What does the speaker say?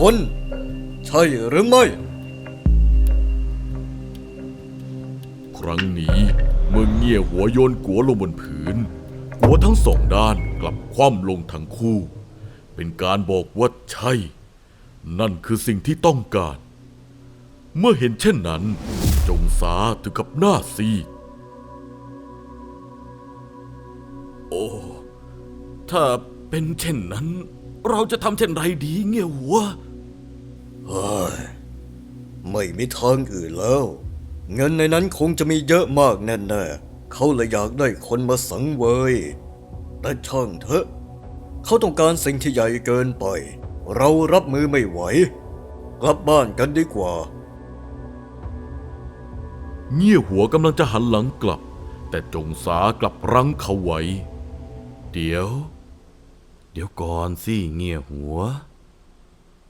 คน ใช่หรือไม่ ครั้งนี้เมื่อเงี่ยหัวโยนกัวลงบนผืนหัวทั้งสองด้านกลับคว่ำลงทั้งคู่ เป็นการบอกว่าใช่ นั่นคือสิ่งที่ต้องการ เมื่อเห็นเช่นนั้น จงสาถึงกับหน้าซีดโอ้ ถ้าเป็นเช่นนั้น เราจะทำเช่นไรดีเงี้ยหัว ไม่มีทางอื่นแล้ว เงินในนั้นคงจะมีเยอะมากแน่ๆเขาเลยอยากได้คนมาสังเวยแต่ช่างเถอะ เขาต้องการสิ่งที่ใหญ่เกินไป เรารับมือไม่ไหว กลับบ้านกันดีกว่า เงี่ยหัวกำลังจะหันหลังกลับ แต่จงสากลับรั้งเขาไว้ เดี๋ยว เดี๋ยวก่อนสิเงี้ยหัว